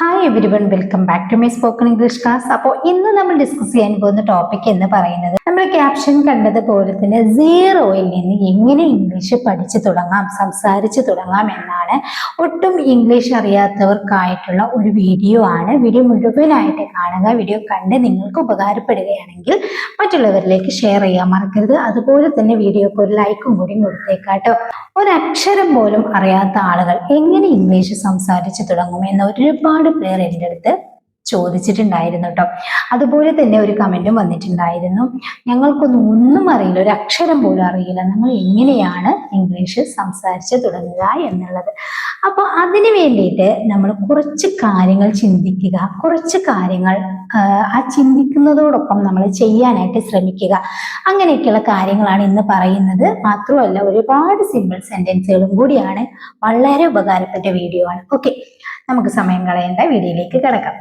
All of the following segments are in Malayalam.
Hi everyone welcome back to my spoken English class അപ്പോൾ ഇന്ന് നമ്മൾ ഡിസ്കസ് ചെയ്യാൻ പോകുന്ന ടോപ്പിക് എന്ന് പറയുന്നത് നമ്മൾ ക്യാപ്ഷൻ കണ്ടതുപോലെ തന്നെ സീറോയിൽ നിന്ന് എങ്ങനെ ഇംഗ്ലീഷ് പഠിച്ചു തുടങ്ങാം സംസാരിച്ചു തുടങ്ങാം എന്നാണ് ഒട്ടും ഇംഗ്ലീഷ് അറിയാത്തവർക്കായിട്ടുള്ള ഒരു വീഡിയോ ആണ്. വീഡിയോ മുഴുവനായിട്ട് കാണുക വീഡിയോ കണ്ട് നിങ്ങൾക്ക് ഉപകാരപ്പെടുകയാണെങ്കിൽ മറ്റുള്ളവരിലേക്ക് ഷെയർ ചെയ്യാൻ മറക്കരുത്. അതുപോലെ തന്നെ വീഡിയോക്ക് ഒരു ലൈക്കും കൂടി കൊടുത്തേക്കാട്ടോ ഒരക്ഷരം പോലും അറിയാത്ത ആളുകൾ എങ്ങനെ ഇംഗ്ലീഷ് സംസാരിച്ചു തുടങ്ങും എന്ന ഒരുപാട് പേർ എന്റെ അടുത്ത് ചോദിച്ചിട്ടുണ്ടായിരുന്നു കേട്ടോ അതുപോലെ തന്നെ ഒരു കമന്റും വന്നിട്ടുണ്ടായിരുന്നു. ഞങ്ങൾക്കൊന്നും ഒന്നും അറിയില്ല ഒരു അക്ഷരം പോലും അറിയില്ല. നമ്മൾ എങ്ങനെയാണ് ഇംഗ്ലീഷ് സംസാരിച്ച് തുടങ്ങുക എന്നുള്ളത്. അപ്പോൾ അതിന് വേണ്ടിയിട്ട് നമ്മൾ കുറച്ച് കാര്യങ്ങൾ ചിന്തിക്കുക കുറച്ച് കാര്യങ്ങൾ ആ ചിന്തിക്കുന്നതോടൊപ്പം നമ്മൾ ചെയ്യാനായിട്ട് ശ്രമിക്കുക. അങ്ങനെയൊക്കെയുള്ള കാര്യങ്ങളാണ് ഇന്ന് പറയുന്നത്. മാത്രമല്ല ഒരുപാട് സിമ്പിൾ സെന്റൻസുകളും കൂടിയാണ് വളരെ ഉപകാരപ്പെട്ട വീഡിയോ ആണ്. ഓക്കെ നമുക്ക് സമയം കളയേണ്ട വീഡിയോയിലേക്ക് കിടക്കാം.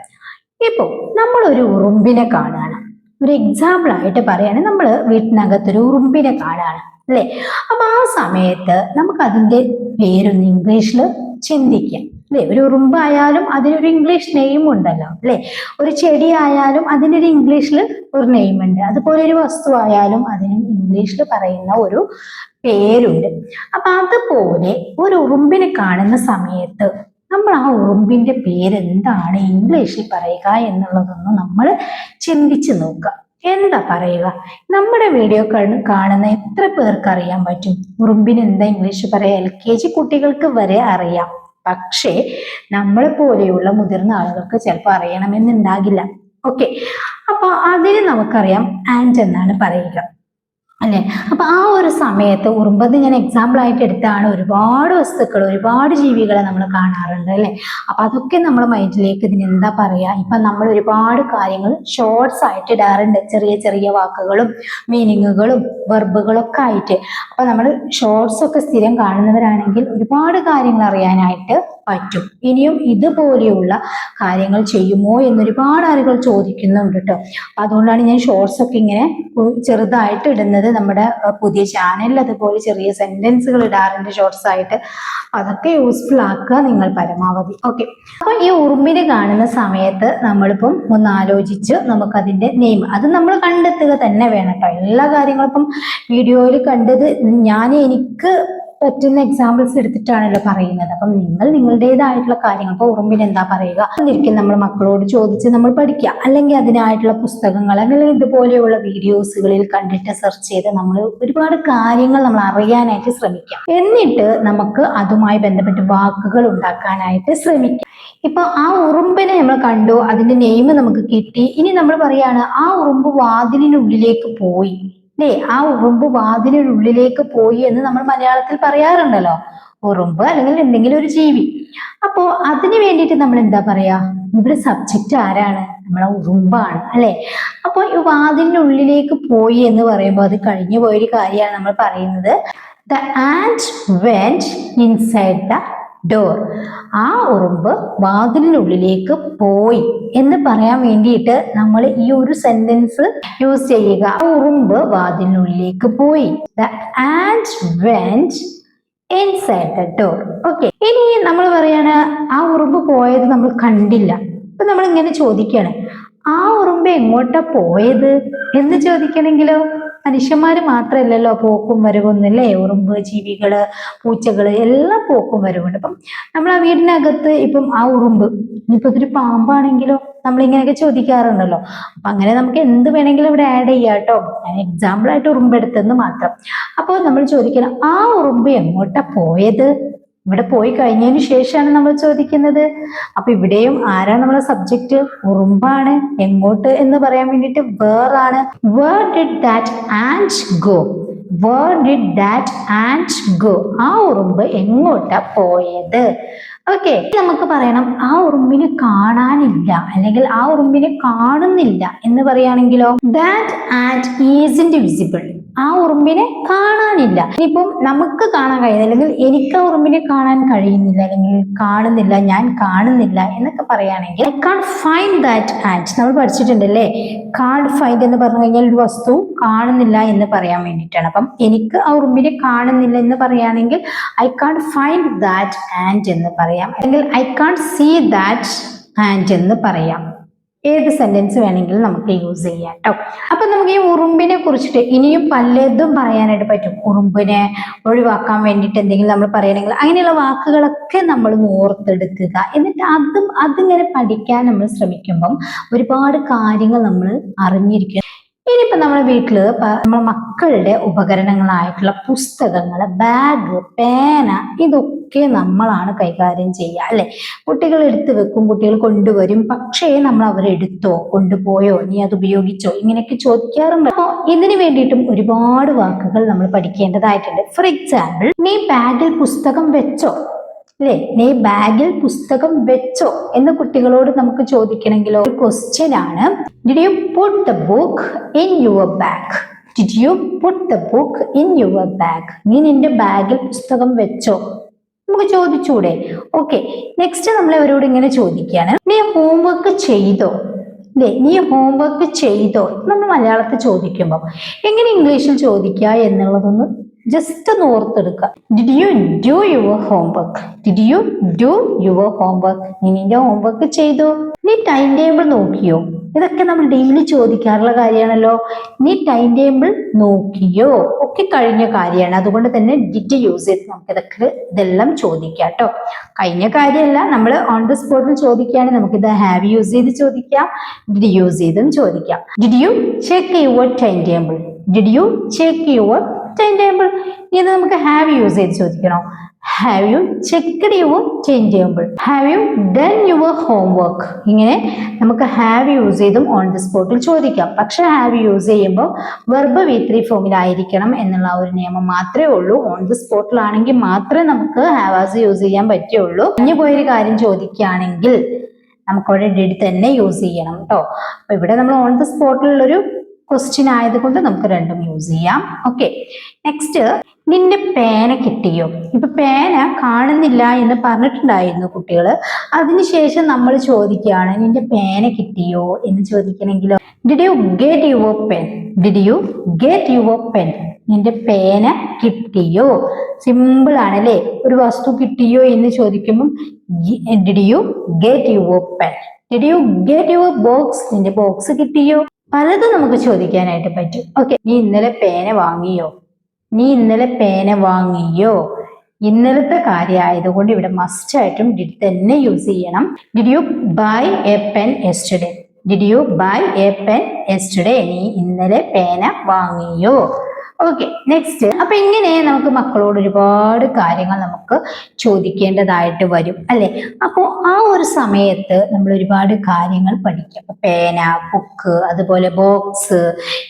ഇപ്പോൾ നമ്മൾ ഒരു ഉറുമ്പിനെ കാണുകയാണ്. ഒരു എക്സാമ്പിൾ ആയിട്ട് പറയുകയാണെങ്കിൽ നമ്മൾ വീട്ടിനകത്തൊരു ഉറുമ്പിനെ കാണുകയാണ് അല്ലേ? അപ്പൊ ആ സമയത്ത് നമുക്ക് അതിന്റെ പേരൊന്ന് ഇംഗ്ലീഷിൽ ചിന്തിക്കാം. അല്ലേ? ഒരു ഉറുമ്പ് ഉറുമ്പായാലും അതിനൊരു ഇംഗ്ലീഷ് നെയിം ഉണ്ടല്ലോ അല്ലേ? ഒരു ചെടി ആയാലും അതിനൊരു ഇംഗ്ലീഷിൽ ഒരു നെയിം ഉണ്ട്. അതുപോലെ ഒരു വസ്തു ആയാലും അതിനും ഇംഗ്ലീഷിൽ പറയുന്ന ഒരു പേരുണ്ട്. അപ്പൊ അതുപോലെ ഒരു ഉറുമ്പിനെ കാണുന്ന സമയത്ത് നമ്മൾ ആ ഉറുമ്പിന്റെ പേര് എന്താണ് ഇംഗ്ലീഷിൽ പറയുക എന്നുള്ളതൊന്ന് നമ്മൾ ചിന്തിച്ചു നോക്കുക. എന്താ പറയുക? നമ്മുടെ വീഡിയോ കാണ- കാണുന്ന എത്ര പേർക്ക് അറിയാൻ പറ്റും? ഉറുമ്പിന് എന്താ ഇംഗ്ലീഷ് പറയാ? എൽ കെ ജി കുട്ടികൾക്ക് വരെ അറിയാം. പക്ഷേ നമ്മളെ പോലെയുള്ള മുതിർന്ന ആളുകൾക്ക് ചിലപ്പോൾ അറിയണമെന്നുണ്ടാകില്ല. ഓക്കെ അപ്പൊ അതിന് നമുക്കറിയാം ആൻഡ് എന്നാണ് പറയുക. അല്ലെ? അപ്പൊ ആ ഒരു സമയത്ത് ഉറുമ്പത് ഞാൻ എക്സാമ്പിൾ ആയിട്ട് എടുത്താണ് ഒരുപാട് വസ്തുക്കൾ ഒരുപാട് ജീവികളെ നമ്മൾ കാണാറുണ്ട് അല്ലെ? അപ്പൊ അതൊക്കെ നമ്മൾ മൈൻഡിലേക്ക് ഇതിന് എന്താ പറയാ? ഇപ്പൊ നമ്മൾ ഒരുപാട് കാര്യങ്ങൾ ഷോർട്സ് ആയിട്ട് ഇടാറുണ്ട്. ചെറിയ ചെറിയ വാക്കുകളും മീനിങ്ങുകളും വെർബുകളൊക്കെ ആയിട്ട്. അപ്പൊ നമ്മൾ ഷോർട്സ് ഒക്കെ സ്ഥിരം കാണുന്നവരാണെങ്കിൽ ഒരുപാട് കാര്യങ്ങൾ അറിയാനായിട്ട് പറ്റും. ഇനിയും ഇതുപോലെയുള്ള കാര്യങ്ങൾ ചെയ്യുമോ എന്നൊരുപാട് ആളുകൾ ചോദിക്കുന്നുണ്ട് കേട്ടോ. അപ്പൊ അതുകൊണ്ടാണ് ഞാൻ ഷോർട്സ് ഒക്കെ ഇങ്ങനെ ചെറുതായിട്ട് ഇടുന്നത്. നമ്മുടെ പുതിയ ചാനലിൽ അതുപോലെ ചെറിയ സെന്റൻസുകൾ ഇടാറുണ്ട് ഷോർട്സ് ആയിട്ട്. അതൊക്കെ യൂസ്ഫുൾ ആക്കുക നിങ്ങൾ പരമാവധി. ഓക്കെ അപ്പൊ ഈ ഉറുമ്പിനെ കാണുന്ന സമയത്ത് നമ്മളിപ്പം ഒന്ന് ആലോചിച്ച് നമുക്കതിന്റെ നെയിം അത് നമ്മൾ കണ്ടെത്തുക തന്നെ വേണം കേട്ടോ. എല്ലാ കാര്യങ്ങളും ഇപ്പം വീഡിയോയിൽ കണ്ടത് ഞാൻ എനിക്ക് പറ്റുന്ന എക്സാമ്പിൾസ് എടുത്തിട്ടാണല്ലോ പറയുന്നത്. അപ്പം നിങ്ങൾ നിങ്ങളുടേതായിട്ടുള്ള കാര്യങ്ങൾ ഇപ്പൊ ഉറുമ്പിന് എന്താ പറയുക? എന്നിരിക്കും നമ്മൾ മക്കളോട് ചോദിച്ച് നമ്മൾ പഠിക്കുക. അല്ലെങ്കിൽ അതിനായിട്ടുള്ള പുസ്തകങ്ങൾ അല്ലെങ്കിൽ ഇതുപോലെയുള്ള വീഡിയോസുകളിൽ കണ്ടിട്ട് സെർച്ച് ചെയ്ത് നമ്മൾ ഒരുപാട് കാര്യങ്ങൾ നമ്മൾ അറിയാനായിട്ട് ശ്രമിക്കാം എന്നിട്ട് നമുക്ക് അതുമായി ബന്ധപ്പെട്ട് വാക്കുകൾ ഉണ്ടാക്കാനായിട്ട് ശ്രമിക്കാം ഇപ്പൊ ആ ഉറുമ്പിനെ നമ്മൾ കണ്ടു അതിന്റെ നെയിം നമുക്ക് കിട്ടി. ഇനി നമ്മൾ പറയാണ് ആ ഉറുമ്പ് വാതിലിനുള്ളിലേക്ക് പോയി. അല്ലേ ആ ഉറുമ്പ് വാതിലിനുള്ളിലേക്ക് പോയി എന്ന് നമ്മൾ മലയാളത്തിൽ പറയാറുണ്ടല്ലോ. ഉറുമ്പ് അല്ലെങ്കിൽ എന്തെങ്കിലും ഒരു ജീവി. അപ്പോ അതിന് വേണ്ടിയിട്ട് നമ്മൾ എന്താ പറയാ? ഇവിടെ സബ്ജക്റ്റ് ആരാണ്? നമ്മളെ ഉറുമ്പാണ് അല്ലെ? അപ്പൊ ഈ വാതിലിനുള്ളിലേക്ക് പോയി എന്ന് പറയുമ്പോൾ അത് കഴിഞ്ഞു പോയൊരു കാര്യമാണ് നമ്മൾ പറയുന്നത്. The ant went inside the door ആ ഉറുമ്പ് വാതിലിനുള്ളിലേക്ക് പോയി എന്ന് പറയാൻ വേണ്ടിയിട്ട് നമ്മൾ ഈ ഒരു സെന്റൻസ് യൂസ് ചെയ്യുക. ആ ഉറുമ്പ് വാതിലിനുള്ളിലേക്ക് പോയി. ഡോർ ഓക്കെ ഇനി നമ്മൾ പറയാണ് ആ ഉറുമ്പ് പോയത് നമ്മൾ കണ്ടില്ല. അപ്പൊ നമ്മൾ ഇങ്ങനെ ചോദിക്കുകയാണ്. ആ ഉറുമ്പ് എങ്ങോട്ടാ പോയത് എന്ന് ചോദിക്കണെങ്കിലോ? മനുഷ്യന്മാര് മാത്രമല്ലല്ലോ പോക്കും വരവൊന്നുമില്ലേ ഉറുമ്പ് ജീവികൾ പൂച്ചകൾ എല്ലാം പോക്കും വരവുണ്ട്. അപ്പം നമ്മൾ ആ വീടിനകത്ത് ഇപ്പം ആ ഉറുമ്പ് ഇനിയിപ്പോ ഇതൊരു പാമ്പാണെങ്കിലോ നമ്മൾ ഇങ്ങനെയൊക്കെ ചോദിക്കാറുണ്ടല്ലോ. അപ്പൊ അങ്ങനെ നമുക്ക് എന്ത് വേണമെങ്കിലും ഇവിടെ ആഡ് ചെയ്യാം കേട്ടോ. ഞാൻ എക്സാമ്പിൾ ആയിട്ട് ഉറുമ്പെടുത്തെന്ന് മാത്രം. അപ്പോൾ നമ്മൾ ചോദിക്കണം ആ ഉറുമ്പ് എങ്ങോട്ടാ പോയത്? ഇവിടെ പോയി കഴിഞ്ഞതിന് ശേഷമാണ് നമ്മൾ ചോദിക്കുന്നത്. അപ്പൊ ഇവിടെയും ആരാ നമ്മളെ സബ്ജക്റ്റ് ഉറുമ്പാണ് എങ്ങോട്ട് എന്ന് പറയാൻ വേണ്ടിയിട്ട് വേറാണ്. Where did that ant go where did that ant go ആ ഉറുമ്പ് എങ്ങോട്ടാ പോയത്? ഓക്കെ നമുക്ക് പറയണം ആ ഉറുമ്പിനെ കാണാനില്ല അല്ലെങ്കിൽ ആ ഉറുമ്പിനെ കാണുന്നില്ല എന്ന് പറയുകയാണെങ്കിലോ ദാറ്റ് ആൻഡ് ഈസിന്റ് വിസിബിൾ ആ ഉറുമ്പിനെ കാണാനില്ല. ഇനിയിപ്പം നമുക്ക് കാണാൻ കഴിയുന്നില്ല. അല്ലെങ്കിൽ എനിക്ക് ആ ഉറുമ്പിനെ കാണാൻ കഴിയുന്നില്ല. അല്ലെങ്കിൽ കാണുന്നില്ല ഞാൻ കാണുന്നില്ല എന്നൊക്കെ പറയുകയാണെങ്കിൽ I can't find that ant നമ്മൾ പഠിച്ചിട്ടുണ്ടല്ലേ? കാൺ ഫൈൻഡ് എന്ന് പറഞ്ഞു കഴിഞ്ഞാൽ ഒരു വസ്തു കാണുന്നില്ല എന്ന് പറയാൻ വേണ്ടിയിട്ടാണ്. അപ്പം എനിക്ക് ആ ഉറുമ്പിനെ കാണുന്നില്ല എന്ന് പറയുകയാണെങ്കിൽ I can't find that ant എന്ന് പറയാം. അല്ലെങ്കിൽ I can't see that ant എന്ന് പറയാം. ഏത് സെന്റൻസ് വേണമെങ്കിലും നമുക്ക് യൂസ് ചെയ്യാം കേട്ടോ അപ്പൊ നമുക്ക് ഈ ഉറുമ്പിനെ കുറിച്ചിട്ട് ഇനിയും പലതും പറയാനായിട്ട് പറ്റും. ഉറുമ്പിനെ ഒഴിവാക്കാൻ വേണ്ടിയിട്ട് എന്തെങ്കിലും നമ്മൾ പറയണമെങ്കിൽ അങ്ങനെയുള്ള വാക്കുകളൊക്കെ നമ്മൾ ഓർത്തെടുക്കുക. എന്നിട്ട് അതും അതിങ്ങനെ പഠിക്കാൻ നമ്മൾ ശ്രമിക്കുമ്പം ഒരുപാട് കാര്യങ്ങൾ നമ്മൾ അറിഞ്ഞിരിക്കുക ഇനിയിപ്പോ നമ്മുടെ വീട്ടിൽ നമ്മുടെ മക്കളുടെ ഉപകരണങ്ങളായിട്ടുള്ള പുസ്തകങ്ങൾ ബാഗ് പേന ഇതൊക്കെ നമ്മളാണ് കൈകാര്യം ചെയ്യുക അല്ലെ? കുട്ടികൾ എടുത്തു വെക്കും കുട്ടികൾ കൊണ്ടുവരും. പക്ഷേ നമ്മൾ അവരെടുത്തോ കൊണ്ടുപോയോ നീ അത് ഉപയോഗിച്ചോ ഇങ്ങനെയൊക്കെ ചോദിക്കാറുണ്ട്. അപ്പോൾ ഇതിനു വേണ്ടിയിട്ടും ഒരുപാട് വാക്കുകൾ നമ്മൾ പഠിക്കേണ്ടതായിട്ടുണ്ട്. ഫോർ എക്സാമ്പിൾ നീ ബാഗിൽ പുസ്തകം വെച്ചോ? അല്ലേ നീ ബാഗിൽ പുസ്തകം വെച്ചോ എന്ന് കുട്ടികളോട് നമുക്ക് ചോദിക്കണമെങ്കിലോ? ഒരു ക്വസ്റ്റ്യൻ ആണ്. Did you put the book in your bag did you put the book in your bag നീ നിന്റെ ബാഗിൽ പുസ്തകം വെച്ചോ? നമുക്ക് ചോദിച്ചൂടെ? ഓക്കെ നെക്സ്റ്റ് നമ്മൾ അവരോട് ഇങ്ങനെ ചോദിക്കുകയാണ്. നീ ഹോംവർക്ക് ചെയ്തോ? അല്ലേ നീ ഹോംവർക്ക് ചെയ്തോ? നമ്മൾ മലയാളത്തിൽ ചോദിക്കുമ്പോൾ എങ്ങനെ ഇംഗ്ലീഷിൽ ചോദിക്കുക എന്നുള്ളതൊന്ന് ജസ്റ്റ് ഒന്ന് ഓർത്തെടുക്കുക did you do your homework did you do your homework നീ നിന്റെ ഹോംവർക്ക് ചെയ്തോ? നീ ടൈം ടേബിൾ നോക്കിയോ? ഇതൊക്കെ നമ്മൾ ഡെയിലി ചോദിക്കാറുള്ള കാര്യമാണല്ലോ. നീ ടൈം ടേബിൾ നോക്കിയോ? ഒക്കെ കഴിഞ്ഞ കാര്യമാണ്. അതുകൊണ്ട് തന്നെ ഡിറ്റ് യൂസ് ചെയ്ത് നമുക്ക് ഇതൊക്കെ ഇതെല്ലാം ചോദിക്കാം കേട്ടോ. കഴിഞ്ഞ കാര്യമല്ല നമ്മൾ ഓൺ ദ സ്പോട്ടിൽ ചോദിക്കുകയാണെങ്കിൽ നമുക്കിത് ഹാവ് യൂസ് ചെയ്ത് ചോദിക്കാം ഡിഡ് യൂസ് ചെയ്തും ചോദിക്കാം. Did you check your time table did you check your time table ഇത് നമുക്ക് ഹാവ് യൂസ് ചെയ്ത് ചോദിക്കണോ? Have you checked your change ചെയ്യുമ്പോൾ have you done your home work ഇങ്ങനെ നമുക്ക് ഹാവ് യൂസ് ചെയ്തും ഓൺ ദി സ്പോട്ടിൽ ചോദിക്കാം. പക്ഷെ ഹാവ് യൂസ് ചെയ്യുമ്പോൾ വെർബ് വി ത്രീ ഫോമിലായിരിക്കണം എന്നുള്ള ഒരു നിയമം മാത്രമേ ഉള്ളൂ. ഓൺ ദി സ്പോട്ടിലാണെങ്കിൽ മാത്രമേ നമുക്ക് ഹാവാസ് യൂസ് ചെയ്യാൻ പറ്റുള്ളൂ. ഇനി പോയൊരു കാര്യം ചോദിക്കുകയാണെങ്കിൽ നമുക്കവിടെ ഡിഡ് തന്നെ യൂസ് ചെയ്യണം കേട്ടോ അപ്പൊ ഇവിടെ നമ്മൾ ഓൺ ദി സ്പോട്ടിലുള്ളൊരു ക്വസ്റ്റ്യൻ ആയതുകൊണ്ട് നമുക്ക് രണ്ടും യൂസ് ചെയ്യാം. ഓക്കെ നെക്സ്റ്റ് നിന്റെ പേന കിട്ടിയോ? ഇപ്പൊ പേന കാണുന്നില്ല എന്ന് പറഞ്ഞിട്ടുണ്ടായിരുന്നു കുട്ടികൾ അതിനുശേഷം നമ്മൾ ചോദിക്കുകയാണ് നിന്റെ പേന കിട്ടിയോ? എന്ന് ചോദിക്കണമെങ്കിലോ? Did you get your pen did you get your pen നിന്റെ പേന കിട്ടിയോ? സിമ്പിൾ ആണ് അല്ലേ ഒരു വസ്തു കിട്ടിയോ എന്ന് ചോദിക്കുമ്പോൾ did you get your pen did you get your box നിന്റെ ബോക്സ് കിട്ടിയോ? പലതും നമുക്ക് ചോദിക്കാനായിട്ട് പറ്റും. ഓക്കെ നീ ഇന്നലെ പേന വാങ്ങിയോ? നീ ഇന്നലെ പേന വാങ്ങിയോ? ഇന്നലത്തെ കാര്യമായതുകൊണ്ട് ഇവിടെ മസ്റ്റ് ആയിട്ടും ഡിഡ് തന്നെ യൂസ് ചെയ്യണം. Did you buy a pen yesterday did you buy a pen yesterday നീ ഇന്നലെ പേന വാങ്ങിയോ? ഓക്കെ നെക്സ്റ്റ് അപ്പൊ ഇങ്ങനെ നമുക്ക് മക്കളോട് ഒരുപാട് കാര്യങ്ങൾ നമുക്ക് ചോദിക്കേണ്ടതായിട്ട് വരും അല്ലെ? അപ്പോൾ ആ ഒരു സമയത്ത് നമ്മൾ ഒരുപാട് കാര്യങ്ങൾ പഠിക്കും. അപ്പൊ പേന ബുക്ക് അതുപോലെ ബോക്സ്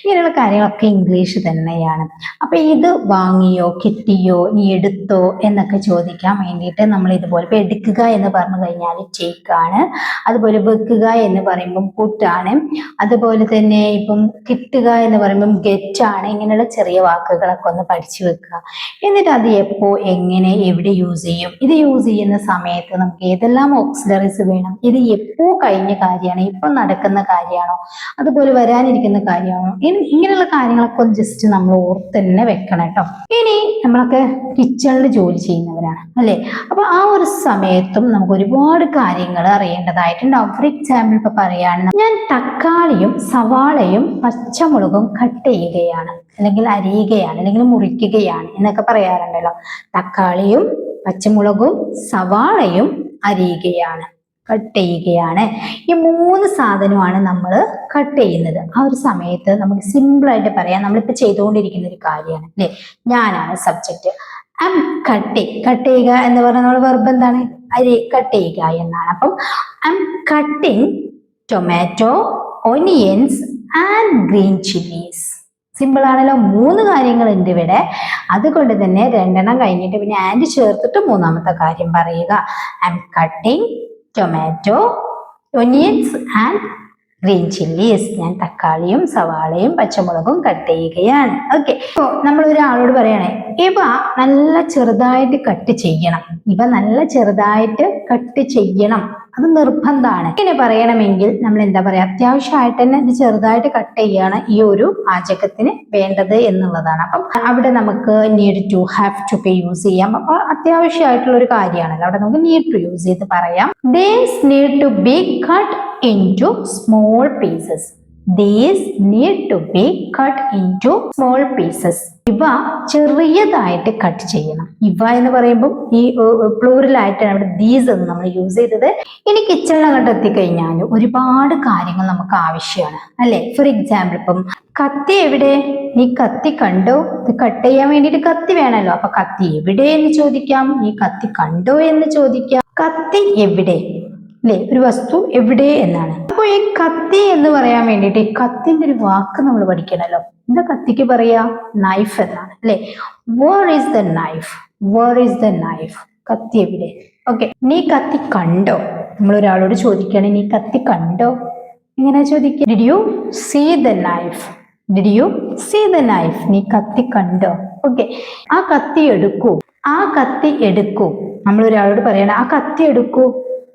ഇങ്ങനെയുള്ള കാര്യങ്ങളൊക്കെ ഇംഗ്ലീഷ് തന്നെയാണ്. അപ്പൊ ഇത് വാങ്ങിയോ കിട്ടിയോ നീ എടുത്തോ എന്നൊക്കെ ചോദിക്കാൻ വേണ്ടിയിട്ട് നമ്മൾ ഇതുപോലെ ഇപ്പൊ എടുക്കുക എന്ന് പറഞ്ഞു കഴിഞ്ഞാൽ ടേക്കാണ് അതുപോലെ വെക്കുക എന്ന് പറയുമ്പം പുട്ടാണ് അതുപോലെ തന്നെ ഇപ്പം കിട്ടുക എന്ന് പറയുമ്പം ഗെറ്റ് ആണ്. ഇങ്ങനെയുള്ള ചെറിയ വാക്കുകളൊക്കെ ഒന്ന് പഠിച്ചു വെക്കുക. എന്നിട്ട് അത് എപ്പോ എങ്ങനെ എവിടെ യൂസ് ചെയ്യും? ഇത് യൂസ് ചെയ്യുന്ന സമയത്ത് നമുക്ക് ഏതെല്ലാം ഓക്സിലറീസ് വേണം? ഇത് എപ്പോ കഴിഞ്ഞ കാര്യമാണ്? ഇപ്പൊ നടക്കുന്ന കാര്യമാണോ? അതുപോലെ വരാനിരിക്കുന്ന കാര്യമാണോ? ഇങ്ങനെയുള്ള കാര്യങ്ങളൊക്കെ ഒന്ന് ജസ്റ്റ് നമ്മൾ ഓർത്ത് തന്നെ വെക്കണം കേട്ടോ. ഇനി നമ്മളൊക്കെ കിച്ചണിൽ ജോലി ചെയ്യുന്നവരാണ് അല്ലെ? അപ്പൊ ആ ഒരു സമയത്തും നമുക്ക് ഒരുപാട് കാര്യങ്ങൾ അറിയേണ്ടതായിട്ടുണ്ടാവും. ഫോർ എക്സാമ്പിൾ ഇപ്പൊ പറയാണ് ഞാൻ തക്കാളിയും സവാളയും പച്ചമുളകും കട്ട് ചെയ്യുകയാണ് അല്ലെങ്കിൽ അരിയുകയാണ് അല്ലെങ്കിൽ മുറിക്കുകയാണ് എന്നൊക്കെ പറയാറുണ്ടല്ലോ. തക്കാളിയും പച്ചമുളകും സവാളയും അരിയുകയാണ്. കട്ട് ചെയ്യുകയാണ്. ഈ മൂന്ന് സാധനമാണ് നമ്മൾ കട്ട് ചെയ്യുന്നത്. ആ ഒരു സമയത്ത് നമുക്ക് സിമ്പിളായിട്ട് പറയാം. നമ്മളിപ്പോൾ ചെയ്തുകൊണ്ടിരിക്കുന്ന ഒരു കാര്യമാണ് അല്ലെ? ഞാനാണ് subject I'm cut cut ചെയ്യുക എന്ന് പറഞ്ഞാൽ നമ്മൾ വെർബ് എന്താണ്? അരി കട്ട് ചെയ്യുക എന്നാണ്. അപ്പം I'm cutting tomato onions and green chillies simple ആണല്ലോ. മൂന്ന് കാര്യങ്ങൾ കാര്യങ്ങളുണ്ട് ഇവിടെ. അതുകൊണ്ട് തന്നെ രണ്ടെണ്ണം കഴിഞ്ഞിട്ട് പിന്നെ ആൻഡ് ചേർത്തിട്ട് മൂന്നാമത്തെ കാര്യം പറയുക. I'm cutting tomato onions and green chillies ഞാൻ തക്കാളിയും സവാളയും പച്ചമുളകും കട്ട് ചെയ്യുകയാണ്. ഓക്കെ ഇപ്പോ നമ്മൾ ഒരാളോട് പറയണേ ഇവ നല്ല ചെറുതായിട്ട് കട്ട് ചെയ്യണം. ഇവ നല്ല ചെറുതായിട്ട് കട്ട് ചെയ്യണം. അത് നിർബന്ധമാണ്. ഇങ്ങനെ പറയണമെങ്കിൽ നമ്മൾ എന്താ പറയാ അത്യാവശ്യമായിട്ട് തന്നെ ഇത് ചെറുതായിട്ട് കട്ട് ചെയ്യാണ് ഈ ഒരു പാചകത്തിന് വേണ്ടത് എന്നുള്ളതാണ്. അപ്പം അവിടെ നമുക്ക് need to have to pay use ചെയ്യാം. അപ്പൊ അത്യാവശ്യമായിട്ടുള്ള ഒരു കാര്യമാണല്ലോ. അവിടെ നമുക്ക് നീഡ് ടു യൂസ് ചെയ്ത് പറയാം. These need to be cut into small pieces these need to be cut into small pieces ഇവ ചെറിയതായിട്ട് കട്ട് ചെയ്യണം. ഇവ എന്ന് പറയുമ്പോൾ ഈ പ്ലൂറിലായിട്ടാണ് ഇവിടെ ദീസ് എന്ന് നമ്മൾ യൂസ് ചെയ്തത്. ഇനി കിച്ചണിനകത്ത് എത്തിക്കഴിഞ്ഞാൽ ഒരുപാട് കാര്യങ്ങൾ നമുക്ക് ആവശ്യമാണ്. അല്ലെ? ഫോർ എക്സാമ്പിൾ ഇപ്പം കത്തി എവിടെ? നീ കത്തി കണ്ടോ. ഇത് കട്ട് ചെയ്യാൻ വേണ്ടിയിട്ട് കത്തി വേണമല്ലോ. അപ്പൊ കത്തി എവിടെ എന്ന് ചോദിക്കാം? നീ കത്തി കണ്ടോ എന്ന് ചോദിക്കാം. കത്തി എവിടെ? അല്ലെ? ഒരു വസ്തു എവിടെ എന്നാണ്. അപ്പൊ ഈ കത്തി എന്ന് പറയാൻ വേണ്ടിയിട്ട് ഈ കത്തിന്റെ ഒരു വാക്ക് നമ്മൾ പഠിക്കണല്ലോ. എന്താ കത്തിക്ക് പറയാ? നൈഫ് എന്നാണ് അല്ലെ? Where is the knife where is the knife കത്തി എവിടെ? ഓക്കെ നീ കത്തി കണ്ടോ? നമ്മൾ ഒരാളോട് ചോദിക്കുകയാണെങ്കിൽ നീ കത്തി കണ്ടോ? ഇങ്ങനെ ചോദിക്കുക. Did you see the knife did you see the knife നീ കത്തി കണ്ടോ? ഓക്കെ ആ കത്തി എടുക്കൂ. ആ കത്തി എടുക്കൂ. നമ്മൾ ഒരാളോട് പറയണം ആ കത്തി എടുക്കൂ.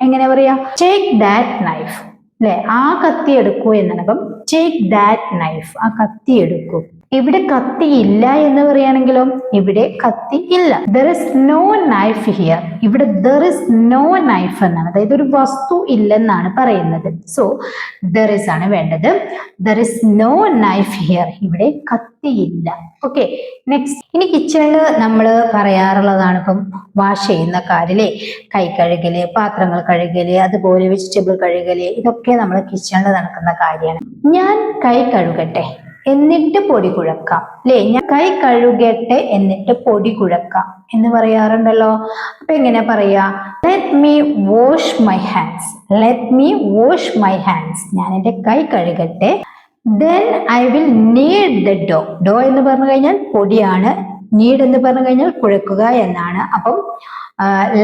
എങ്ങനെ പറയാ? ടേക്ക് ദാറ്റ് നൈഫ് അല്ലെ ആ കത്തി എടുക്കൂ എന്നാണ്. അപ്പം ടേക്ക് ദാറ്റ് നൈഫ് ആ കത്തി എടുക്കൂ. ഇവിടെ കത്തി ഇല്ല എന്ന് പറയുകയാണെങ്കിലോ ഇവിടെ കത്തി ഇല്ല. There is no knife here ഇവിടെ ദർ ഇസ് നോ നൈഫ് എന്നാണ്. അതായത് ഒരു വസ്തു ഇല്ലെന്നാണ് പറയുന്നത്. സോ ദർ ഇസ് ആണ് വേണ്ടത്. There is no knife here ഇവിടെ കത്തിയില്ല ഓക്കെ നെക്സ്റ്റ് ഇനി കിച്ചണിൽ നമ്മൾ പറയാറുള്ളതാണ് ഇപ്പം വാഷ് ചെയ്യുന്ന കാര്യല്ലേ? കൈ കഴുകൽ പാത്രങ്ങൾ കഴുകൽ അതുപോലെ വെജിറ്റബിൾ കഴുകൽ ഇതൊക്കെ നമ്മൾ കിച്ചണിൽ നടക്കുന്ന കാര്യമാണ്. ഞാൻ കൈ കഴുകട്ടെ എന്നിട്ട് പൊടി കുഴക്കാം. അല്ലേ ഞാൻ കൈ കഴുകട്ടെ എന്നിട്ട് പൊടി കുഴക്കാം എന്ന് പറയാറുണ്ടല്ലോ. അപ്പൊ എങ്ങനെ പറയാ? Let me wash my hands let me wash my hands ഞാൻ എന്റെ കൈ കഴുകട്ടെ then I will need the dough dough എന്ന് പറഞ്ഞു കഴിഞ്ഞാൽ പൊടിയാണ്. നീഡ് എന്ന് പറഞ്ഞു കഴിഞ്ഞാൽ കുഴക്കുക എന്നാണ്. അപ്പം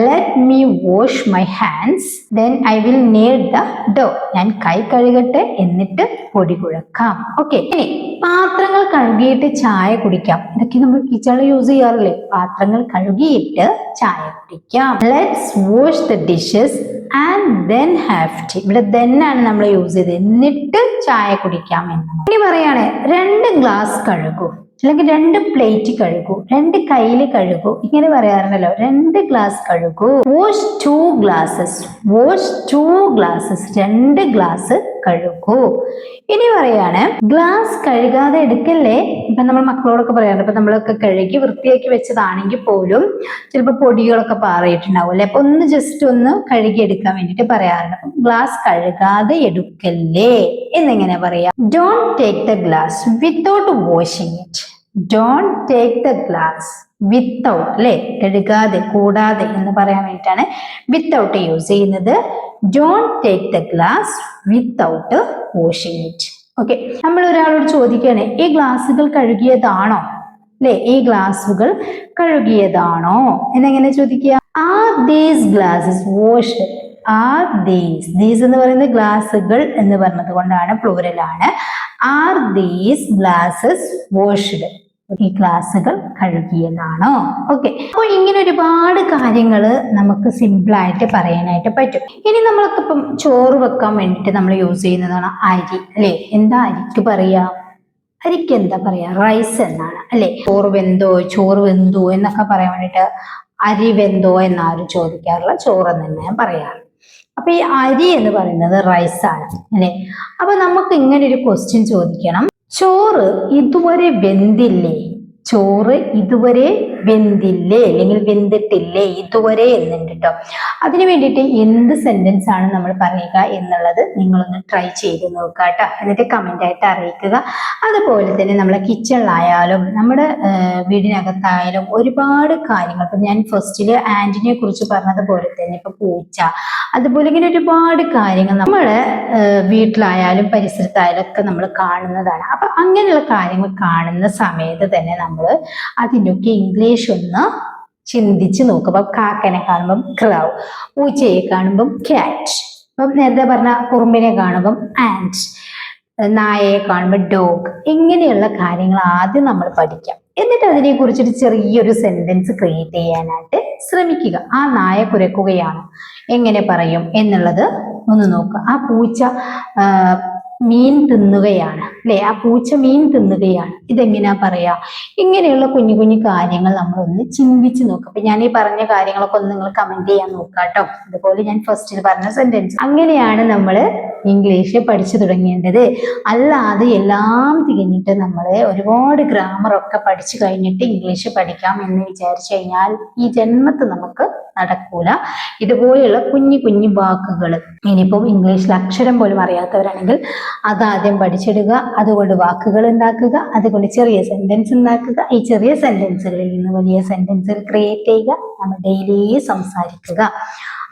let me wash my hands then I will need the dough ഞാൻ കൈ കഴുകട്ടെ എന്നിട്ട് പൊടി കുഴക്കാം. ഓക്കെ ഇനി പാത്രങ്ങൾ കഴുകിയിട്ട് ചായ കുടിക്കാം. ഇതൊക്കെ നമ്മൾ കിച്ചണിൽ യൂസ് ചെയ്യാറില്ലേ? പാത്രങ്ങൾ കഴുകിയിട്ട് ചായ കുടിക്കാം. Let's wash the dishes and then have tea ഇവിടെ ദെൻ ആണ് നമ്മൾ യൂസ് ചെയ്തത്. എന്നിട്ട് ചായ കുടിക്കാം എന്ന്. ഇനി പറയാണ് രണ്ട് ഗ്ലാസ് കഴുകൂ. അല്ലെങ്കിൽ രണ്ട് പ്ലേറ്റ് കഴുകൂ രണ്ട് കയ്യിൽ കഴുകൂ ഇങ്ങനെ പറയാറുണ്ടല്ലോ രണ്ട് glass കഴുകൂ. Wash two glasses wash two glasses രണ്ട് ഗ്ലാസ് കഴുകൂ. ഇനി പറയാണ് ഗ്ലാസ് കഴുകാതെ എടുക്കല്ലേ? ഇപ്പൊ നമ്മൾ മക്കളോടൊക്കെ പറയാറുണ്ട് ഇപ്പൊ നമ്മളൊക്കെ കഴുകി വൃത്തിയാക്കി വെച്ചതാണെങ്കിൽ പോലും ചിലപ്പോൾ പൊടികളൊക്കെ പാറിയിട്ടുണ്ടാവും അല്ലെ? അപ്പൊ ഒന്ന് ജസ്റ്റ് ഒന്ന് കഴുകി എടുക്കാൻ വേണ്ടിട്ട് പറയാറുണ്ട്. ഗ്ലാസ് കഴുകാതെ എടുക്കല്ലേ? എന്നിങ്ങനെ പറയാം. Don't take the glass without washing it don't take the glass without അല്ലെ? എടുക്കാതെ കൂടാതെ എന്ന് പറയാൻ വേണ്ടിയിട്ടാണ് വിത്തൗട്ട് യൂസ് ചെയ്യുന്നത്. Don't take the glass without washing it okay നമ്മൾ ഒരാളോട് ചോദിക്കുകയാണ് ഈ ഗ്ലാസുകൾ കഴുകിയതാണോ? അല്ലെ? ഈ ഗ്ലാസുകൾ കഴുകിയതാണോ? എന്നെങ്ങനെ ചോദിക്കുക? Are these glasses washed are these these എന്ന് പറയുന്നത് ഗ്ലാസുകൾ എന്ന് പറഞ്ഞത് കൊണ്ടാണ് പ്ലൂരലാണ് ആർ ദീസ് ഗ്ലാസസ് വാഷ്ഡ് ഈ ഗ്ലാസുകൾ കഴുകിയതാണോ? ഓക്കെ അപ്പോൾ ഇങ്ങനെ ഒരുപാട് കാര്യങ്ങൾ നമുക്ക് സിമ്പിളായിട്ട് പറയാനായിട്ട് പറ്റും. ഇനി നമ്മൾക്ക് ഇപ്പം ചോറ് വെക്കാൻ വേണ്ടിയിട്ട് നമ്മൾ യൂസ് ചെയ്യുന്നതാണ് അരി അല്ലേ? എന്താ അരിക്ക് പറയാ? അരിക്ക് എന്താ പറയാ? റൈസ് എന്നാണ് അല്ലെ? ചോറ് വെന്തോ ചോറ് വെന്തോ എന്നൊക്കെ പറയാൻ വേണ്ടിയിട്ട് അരി വെന്തോ എന്നാരും ചോദിക്കാറില്ല. ചോറ് എന്ന് തന്നെ പറയാറ്. അപ്പൊ ഈ അരി എന്ന് പറയുന്നത് റൈസ് ആണ് അല്ലെ? അപ്പൊ നമുക്ക് ഇങ്ങനെ ഒരു ക്വസ്റ്റ്യൻ ചോദിക്കണം. ചോറ് ഇതുവരെ വെന്തില്ലേ? ചോറ് ഇതുവരെ വെന്തില്ലേ അല്ലെങ്കിൽ വെന്തിട്ടില്ലേ ഇതുവരെ എന്നുണ്ട് കേട്ടോ അതിന് വേണ്ടിയിട്ട് എന്ത് സെന്റൻസ് ആണ് നമ്മൾ പറയുക എന്നുള്ളത് നിങ്ങളൊന്ന് ട്രൈ ചെയ്ത് നോക്കുക കേട്ടോ എന്നിട്ട് കമന്റ് ആയിട്ട് അറിയിക്കുക. അതുപോലെ തന്നെ നമ്മളെ കിച്ചണിലായാലും നമ്മുടെ വീടിനകത്തായാലും ഒരുപാട് കാര്യങ്ങൾ. ഇപ്പൊ ഞാൻ ഫസ്റ്റിൽ ആന്റിനെ കുറിച്ച് പറഞ്ഞതുപോലെ തന്നെ ഇപ്പൊ പൂച്ച അതുപോലെ ഇങ്ങനെ ഒരുപാട് കാര്യങ്ങൾ നമ്മൾ വീട്ടിലായാലും പരിസരത്തായാലും ഒക്കെ നമ്മൾ കാണുന്നതാണ്. അപ്പൊ അങ്ങനെയുള്ള കാര്യങ്ങൾ കാണുന്ന സമയത്ത് തന്നെ നമ്മൾ അതിനൊക്കെ ഇംഗ്ലീഷ് ഒന്ന് ചിന്തിച്ച് നോക്കുക അപ്പൊ കാക്കനെ കാണുമ്പം ക്രൗ പൂച്ചയെ കാണുമ്പം ക്യാറ്റ്. അപ്പം നേരത്തെ പറഞ്ഞ കുറുമ്പിനെ കാണുമ്പം ആൻഡ് നായയെ കാണുമ്പോൾ ഡോഗ് ഇങ്ങനെയുള്ള കാര്യങ്ങൾ ആദ്യം നമ്മൾ പഠിക്കാം. എന്നിട്ട് അതിനെ കുറിച്ചൊരു ചെറിയൊരു സെന്റൻസ് ക്രിയേറ്റ് ചെയ്യാനായിട്ട് ശ്രമിക്കുക. ആ നായ കുരക്കുകയാണ്. എങ്ങനെ പറയും എന്നുള്ളത് ഒന്ന് നോക്കുക ആ പൂച്ച മീൻ തിന്നുകയാണ് അല്ലെ? ആ പൂച്ച മീൻ തിന്നുകയാണ്. ഇതെങ്ങനെയാ പറയാ? ഇങ്ങനെയുള്ള കുഞ്ഞു കുഞ്ഞു കാര്യങ്ങൾ നമ്മൾ ഒന്ന് ചിന്തിച്ചു നോക്കുക അപ്പൊ ഞാൻ ഈ പറഞ്ഞ കാര്യങ്ങളൊക്കെ ഒന്ന് നിങ്ങൾ കമന്റ് ചെയ്യാൻ നോക്കുക കേട്ടോ അതുപോലെ ഞാൻ ഫസ്റ്റിൽ പറഞ്ഞ സെന്റൻസ് അങ്ങനെയാണ് നമ്മൾ ഇംഗ്ലീഷ് പഠിച്ചു തുടങ്ങേണ്ടത്. അല്ലാതെ എല്ലാം തികഞ്ഞിട്ട് നമ്മൾ ഒരുപാട് ഗ്രാമർ ഒക്കെ പഠിച്ചു കഴിഞ്ഞിട്ട് ഇംഗ്ലീഷ് പഠിക്കാം എന്ന് വിചാരിച്ചു കഴിഞ്ഞാൽ ഈ ജന്മത്ത് നമുക്ക് നടക്കൂല. ഇതുപോലെയുള്ള കുഞ്ഞു കുഞ്ഞു വാക്കുകൾ ഇനിയിപ്പം ഇംഗ്ലീഷിൽ അക്ഷരം പോലും അറിയാത്തവരാണെങ്കിൽ അതാദ്യം പഠിച്ചിടുക അതുകൊണ്ട് വാക്കുകൾ ഉണ്ടാക്കുക അതുകൊണ്ട് ചെറിയ സെന്റൻസ് ഉണ്ടാക്കുക. ഈ ചെറിയ സെന്റൻസുകളിൽ നിന്ന് വലിയ സെന്റൻസുകൾ ക്രിയേറ്റ് ചെയ്യുക. നമ്മൾ ഡെയിലി സംസാരിക്കുക.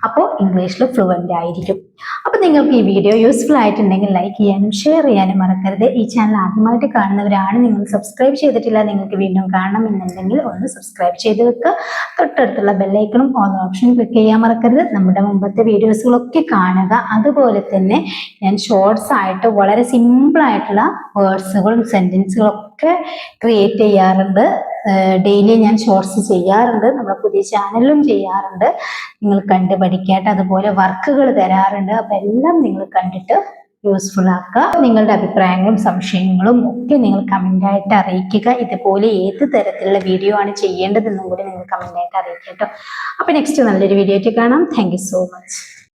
അപ്പോൾ ഇംഗ്ലീഷിൽ ഫ്ലുവന്റ് ആയിരിക്കും. അപ്പോൾ നിങ്ങൾക്ക് ഈ വീഡിയോ യൂസ്ഫുൾ ആയിട്ടുണ്ടെങ്കിൽ ലൈക്ക് ചെയ്യാനും ഷെയർ ചെയ്യാനും മറക്കരുത്. ഈ ചാനൽ ആദ്യമായിട്ട് കാണുന്നവരാണ് നിങ്ങൾ സബ്സ്ക്രൈബ് ചെയ്തിട്ടില്ല നിങ്ങൾക്ക് വീണ്ടും കാണണം എന്നുണ്ടെങ്കിൽ ഒന്ന് സബ്സ്ക്രൈബ് ചെയ്ത് വെക്കുക. തൊട്ടടുത്തുള്ള ബെല്ലൈക്കണും ഓൺ ഓപ്ഷൻ ക്ലിക്ക് ചെയ്യാൻ മറക്കരുത്. നമ്മുടെ മുമ്പത്തെ വീഡിയോസുകളൊക്കെ കാണുക. അതുപോലെ തന്നെ ഞാൻ ഷോർട്സ് ആയിട്ട് വളരെ സിമ്പിൾ ആയിട്ടുള്ള വേർഡ്സുകളും സെന്റൻസുകളും ഒക്കെ ക്രിയേറ്റ് ചെയ്യാറുണ്ട്. ഡെയിലി ഞാൻ ഷോർട്സ് ചെയ്യാറുണ്ട്. നമ്മൾ പുതിയ ചാനലും ചെയ്യാറുണ്ട്. നിങ്ങൾ കണ്ട് പഠിക്കാട്ട് അതുപോലെ വർക്കുകൾ തരാറുണ്ട്. അപ്പൊ എല്ലാം നിങ്ങൾ കണ്ടിട്ട് യൂസ്ഫുൾ ആക്കുക നിങ്ങളുടെ അഭിപ്രായങ്ങളും സംശയങ്ങളും ഒക്കെ നിങ്ങൾ കമന്റ് ആയിട്ട് അറിയിക്കുക. ഇതുപോലെ ഏത് തരത്തിലുള്ള വീഡിയോ ആണ് ചെയ്യേണ്ടതെന്നും കൂടി നിങ്ങൾ കമന്റ് ആയിട്ട് കേട്ടോ. അപ്പൊ നെക്സ്റ്റ് നല്ലൊരു വീഡിയോ ആയിട്ട് കാണാം. Thank so much